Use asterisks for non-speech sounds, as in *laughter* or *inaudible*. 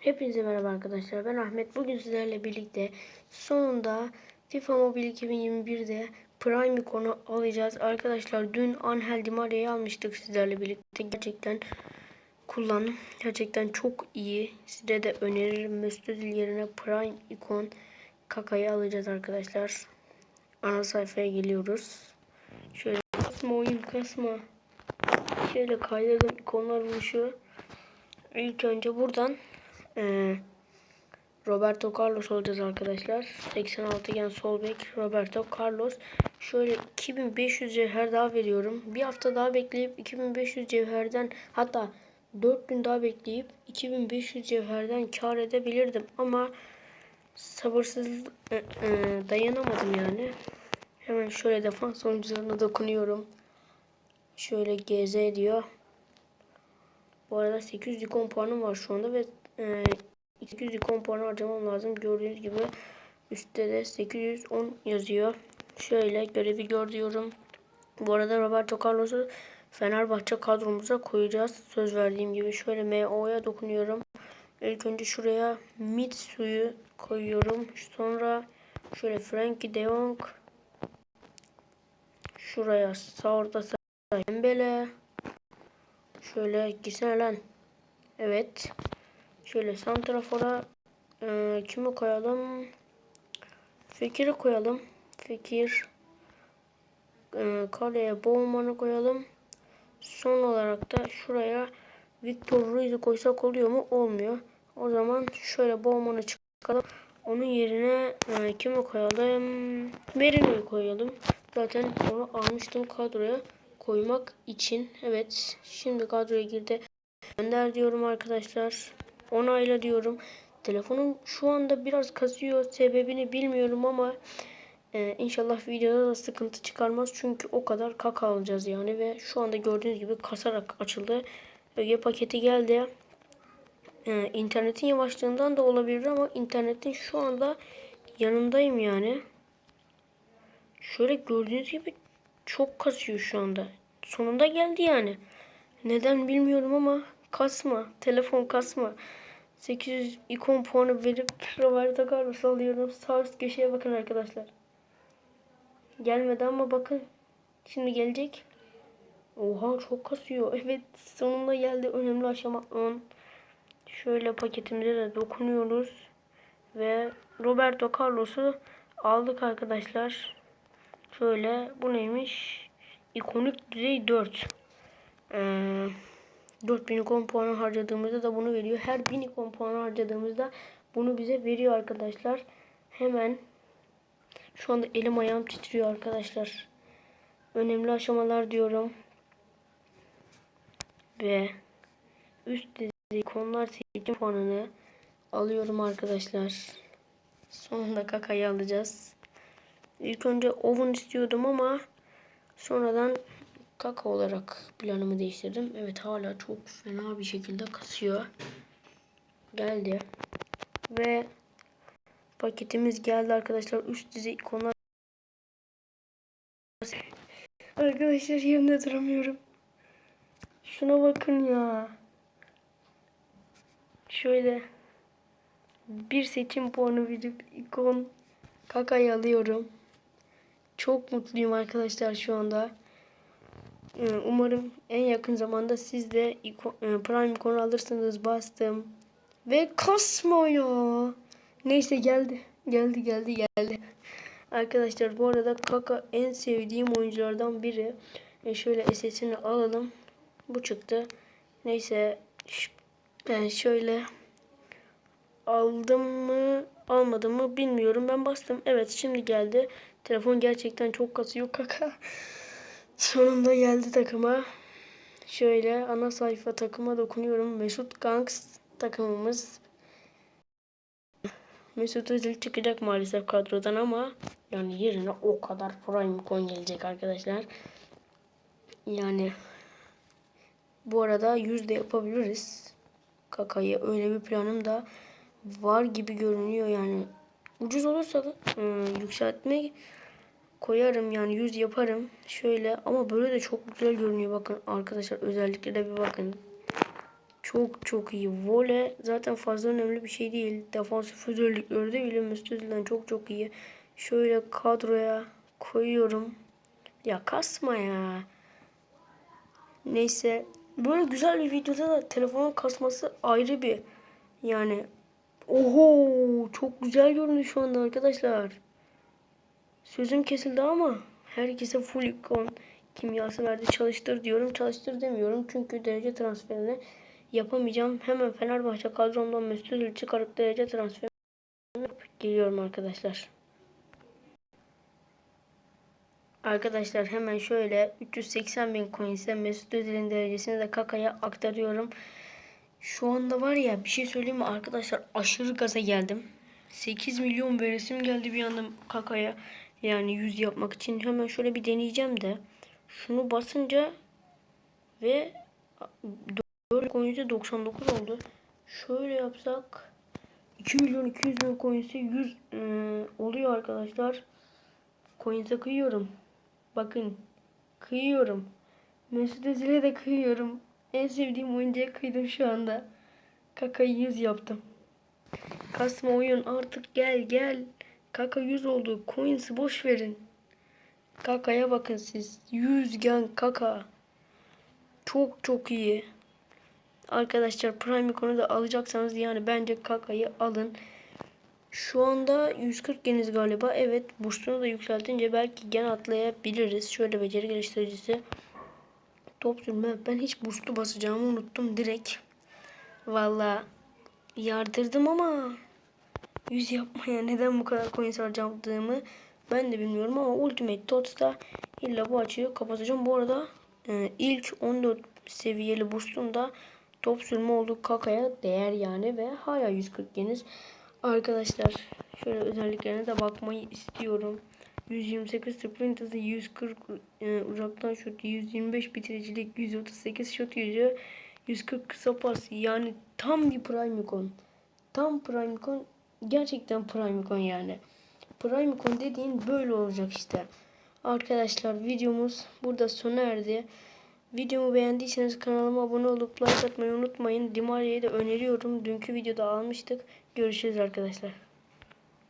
Hepinize merhaba arkadaşlar. Ben Ahmet. Bugün sizlerle birlikte sonunda FIFA Mobile 2021'de Prime ikonu alacağız. Arkadaşlar dün Angel Di Maria'yı almıştık sizlerle birlikte. Gerçekten kullandım. Gerçekten çok iyi. Size de öneririm. Mesut Özil yerine Prime ikon Kaka'yı alacağız arkadaşlar. Ana sayfaya geliyoruz. Şöyle kasma oyun kasma. Şöyle kaydırdım ikonlar oluşuyor. İlk önce buradan ee, Roberto Carlos olacağız arkadaşlar. 86 gen sol bek Roberto Carlos. Şöyle 2500 cevher daha veriyorum. Bir hafta daha bekleyip 2500 cevherden hatta 4 gün daha bekleyip 2500 cevherden kar edebilirdim ama sabırsız e, e, dayanamadım yani. Hemen şöyle defans oyuncularına dokunuyorum. Şöyle GZ diyor. Bu arada 800 ikon puanım var şu anda ve e, 200 ikon puanı harcamam lazım. Gördüğünüz gibi üstte de 810 yazıyor. Şöyle görevi gör diyorum. Bu arada Roberto Carlos'u Fenerbahçe kadromuza koyacağız. Söz verdiğim gibi şöyle MO'ya dokunuyorum. İlk önce şuraya Mitsu'yu koyuyorum. Sonra şöyle Frankie de Jong. Şuraya sağ orta saha Dembele. Şöyle gitsene lan. Evet. Şöyle santrafora e, kimi koyalım? Fekir'i koyalım. Fekir. E, kaleye Bowman'ı koyalım. Son olarak da şuraya Victor Ruiz'i koysak oluyor mu? Olmuyor. O zaman şöyle Bowman'ı çıkaralım. Onun yerine e, kimi koyalım? Merino'yu koyalım. Zaten onu almıştım kadroya koymak için. Evet. Şimdi kadroya girdi. Gönder diyorum arkadaşlar. Onayla diyorum. Telefonum şu anda biraz kasıyor. Sebebini bilmiyorum ama e, inşallah videoda da sıkıntı çıkarmaz. Çünkü o kadar kaka alacağız yani. Ve şu anda gördüğünüz gibi kasarak açıldı. Öge paketi geldi. E, internetin yavaşlığından da olabilir ama internetin şu anda yanındayım yani. Şöyle gördüğünüz gibi çok kasıyor şu anda. Sonunda geldi yani. Neden bilmiyorum ama kasma. Telefon kasma. 800 ikon puanı verip Roberto Carlos alıyorum. Sağ üst köşeye bakın arkadaşlar. Gelmedi ama bakın. Şimdi gelecek. Oha çok kasıyor. *laughs* Evet sonunda geldi. Önemli aşama 10. Şöyle paketimize de dokunuyoruz. Ve Roberto Carlos'u aldık arkadaşlar. Şöyle bu neymiş? İkonik düzey 4. Ee, 4000 ikon puanı harcadığımızda da bunu veriyor. Her 1000 ikon puanı harcadığımızda bunu bize veriyor arkadaşlar. Hemen şu anda elim ayağım titriyor arkadaşlar. Önemli aşamalar diyorum. Ve üst düzey ikonlar seçim puanını alıyorum arkadaşlar. Sonunda kakayı alacağız. İlk önce oven istiyordum ama sonradan kaka olarak planımı değiştirdim. Evet hala çok fena bir şekilde kasıyor. Geldi. Ve paketimiz geldi arkadaşlar. Üst düzey ikonlar. Arkadaşlar yerimde duramıyorum. Şuna bakın ya. Şöyle bir seçim puanı verip ikon kakayı alıyorum. Çok mutluyum arkadaşlar şu anda. Ee, umarım en yakın zamanda siz de e, Prime ikonu alırsınız. Bastım. Ve kasma ya. Neyse geldi. Geldi geldi geldi. Arkadaşlar bu arada Kaka en sevdiğim oyunculardan biri. E şöyle SS'ini alalım. Bu çıktı. Neyse ben şöyle aldım mı almadım mı bilmiyorum. Ben bastım. Evet şimdi geldi. Telefon gerçekten çok kasıyor kaka. *laughs* Sonunda geldi takıma. Şöyle ana sayfa takıma dokunuyorum. Mesut Gangs takımımız. Mesut Özil çıkacak maalesef kadrodan ama yani yerine o kadar prime coin gelecek arkadaşlar. Yani bu arada yüzde yapabiliriz. Kakayı öyle bir planım da var gibi görünüyor yani. Ucuz olursa ıı, yükseltme koyarım yani 100 yaparım. Şöyle ama böyle de çok güzel görünüyor bakın arkadaşlar özellikle de bir bakın. Çok çok iyi. Vole zaten fazla önemli bir şey değil. Defansif özellikleri de bile Mesut Özil'den çok çok iyi. Şöyle kadroya koyuyorum. Ya kasma ya. Neyse. Böyle güzel bir videoda da telefonun kasması ayrı bir yani oho çok güzel görünüyor şu anda arkadaşlar. Sözüm kesildi ama herkese full ikon kimyası verdi çalıştır diyorum. Çalıştır demiyorum çünkü derece transferini yapamayacağım. Hemen Fenerbahçe kadromdan Mesut Özil çıkarıp derece transferi yapıp geliyorum arkadaşlar. Arkadaşlar hemen şöyle 380 bin coins'e Mesut Özil'in derecesini de Kaka'ya aktarıyorum. Şu anda var ya bir şey söyleyeyim mi arkadaşlar aşırı gaza geldim. 8 milyon veresim geldi bir anda Kaka'ya. Yani 100 yapmak için hemen şöyle bir deneyeceğim de. Şunu basınca ve 4 coins'e 99 oldu. Şöyle yapsak 2 milyon 200 bin coins'e 100 e, oluyor arkadaşlar. Coins'e kıyıyorum. Bakın kıyıyorum. Mesut Özil'e de kıyıyorum. En sevdiğim oyuncuya kıydım şu anda. Kaka'yı 100 yaptım. Kasma oyun artık gel gel. Kaka 100 oldu. Coins'i boş verin. Kaka'ya bakın siz. 100 gen kaka. Çok çok iyi. Arkadaşlar Prime Icon'u da alacaksanız yani bence Kaka'yı alın. Şu anda 140 geniz galiba. Evet boostunu da yükseltince belki gen atlayabiliriz. Şöyle beceri geliştiricisi. Top sürme. Ben hiç boost'u basacağımı unuttum direkt. Valla yardırdım ama 100 yapmaya neden bu kadar coin harcadığımı ben de bilmiyorum ama Ultimate Tots'ta illa bu açıyı kapatacağım. Bu arada e, ilk 14 seviyeli boost'umda top sürme oldu kakaya değer yani ve hala 140 geniz. Arkadaşlar şöyle özelliklerine de bakmayı istiyorum. 128 sprint hızı, 140 e, uzaktan şut, 125 bitiricilik, 138 şut yüzü, 140 kısa pas. Yani tam bir prime icon. Tam prime icon. Gerçekten prime icon yani. Prime icon dediğin böyle olacak işte. Arkadaşlar videomuz burada sona erdi. Videomu beğendiyseniz kanalıma abone olup like atmayı unutmayın. Dimaria'yı da öneriyorum. Dünkü videoda almıştık. Görüşürüz arkadaşlar.